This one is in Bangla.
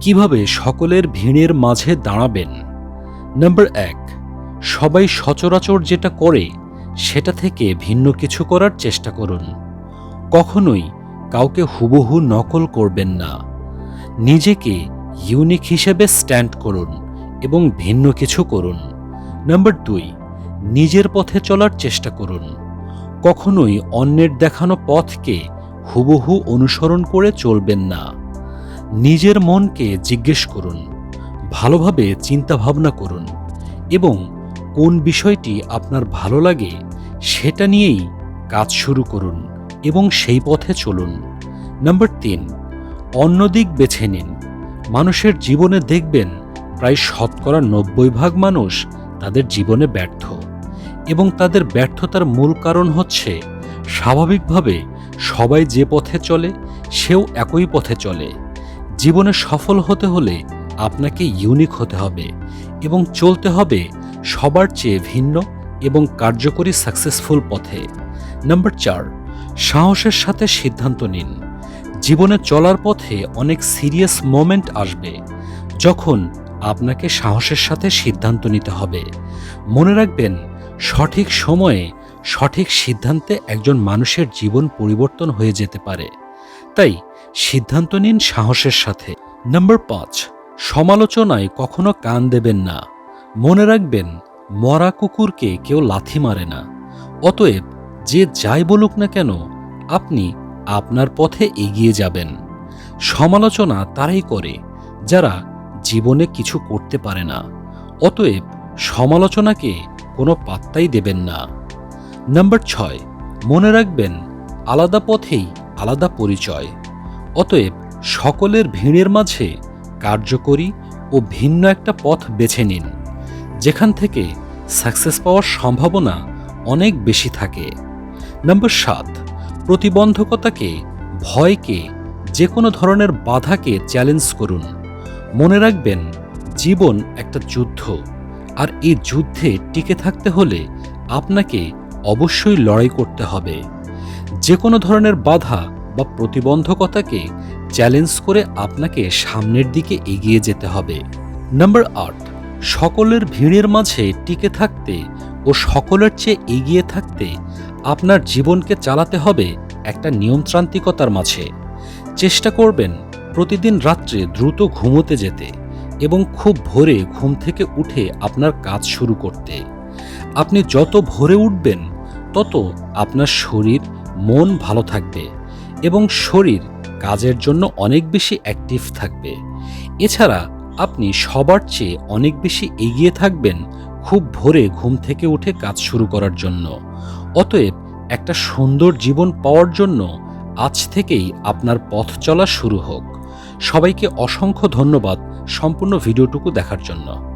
কীভাবে সকলের ভিড়ের মাঝে দাঁড়াবেন? নাম্বার এক, সবাই সচরাচর যেটা করে, সেটা থেকে ভিন্ন কিছু করার চেষ্টা করুন। কখনোই কাউকে হুবহু নকল করবেন না। নিজেকে ইউনিক হিসেবে স্ট্যান্ড করুন এবং ভিন্ন কিছু করুন। নাম্বার দুই, নিজের পথে চলার চেষ্টা করুন। কখনোই অন্যের দেখানো পথকে হুবহু অনুসরণ করে চলবেন না। নিজের মনকে জিজ্ঞেস করুন, ভালোভাবে চিন্তা ভাবনা করুন এবং কোন বিষয়টি আপনার ভালো লাগে সেটা নিয়েই কাজ শুরু করুন এবং সেই পথে চলুন। নাম্বার তিন, অন্য দিক বেছে নিন। মানুষের জীবনে দেখবেন প্রায় শতকরা নব্বই ভাগ মানুষ তাদের জীবনে ব্যর্থ এবং তাদের ব্যর্থতার মূল কারণ হচ্ছে স্বাভাবিকভাবে সবাই যে পথে চলে, সেও একই পথে চলে। জীবনে সফল হতে হলে আপনাকে ইউনিক হতে হবে এবং চলতে হবে সবার চেয়ে ভিন্ন এবং কার্যকরী সাকসেসফুল পথে। নাম্বার চার, সাহসের সাথে সিদ্ধান্ত নিন। জীবনে চলার পথে অনেক সিরিয়াস মোমেন্ট আসবে যখন আপনাকে সাহসের সাথে সিদ্ধান্ত নিতে হবে। মনে রাখবেন, সঠিক সময়ে সঠিক সিদ্ধান্তে একজন মানুষের জীবন পরিবর্তন হয়ে যেতে পারে। তাই সিদ্ধান্ত নিন সাহসের সাথে। নাম্বার পাঁচ, সমালোচনায় কখনো কান দেবেন না। মনে রাখবেন, মরা কুকুরকে কেউ লাথি মারে না। অতএব যে যাই বলুক না কেন, আপনি আপনার পথে এগিয়ে যাবেন। সমালোচনা তারাই করে, যারা জীবনে কিছু করতে পারে না। অতএব সমালোচনাকে কোনো পাত্তাই দেবেন না। নাম্বার ছয়, মনে রাখবেন, আলাদা পথেই আলাদা পরিচয়। অতএব সকলের ভিড়ের মাঝে কার্যকরী ও ভিন্ন একটা পথ বেছে নিন, যেখান থেকে সাকসেস পাওয়ার সম্ভাবনা অনেক বেশি থাকে। নম্বর সাত, প্রতিবন্ধকতাকে, ভয়কে যে কোনো ধরনের বাধাকে চ্যালেঞ্জ করুন। মনে রাখবেন, জীবন একটা যুদ্ধ, আর এই যুদ্ধে টিকে থাকতে হলে আপনাকে অবশ্যই লড়াই করতে হবে। যে কোনো ধরনের বাধা বা প্রতিবন্ধকতাকে চ্যালেঞ্জ করে আপনাকে সামনের দিকে এগিয়ে যেতে হবে। নাম্বার আট, সকলের ভিড়ের মাঝে টিকে থাকতে ও সকলের চেয়ে এগিয়ে থাকতে আপনার জীবনকে চালাতে হবে একটা নিয়মতান্ত্রিকতার মাঝে। চেষ্টা করবেন প্রতিদিন রাত্রে দ্রুত ঘুমোতে যেতে এবং খুব ভোরে ঘুম থেকে উঠে আপনার কাজ শুরু করতে। আপনি যত ভোরে উঠবেন, তত আপনার শরীর মন ভালো থাকবে এবং শরীর কাজের জন্য অনেক বেশি অ্যাক্টিভ থাকবে। এছাড়া আপনি সবার চেয়ে অনেক বেশি এগিয়ে থাকবেন খুব ভোরে ঘুম থেকে উঠে কাজ শুরু করার জন্য। অতএব একটা সুন্দর জীবন পাওয়ার জন্য আজ থেকেই আপনার পথ চলা শুরু হোক। সবাইকে অসংখ্য ধন্যবাদ সম্পূর্ণ ভিডিওটুকু দেখার জন্য।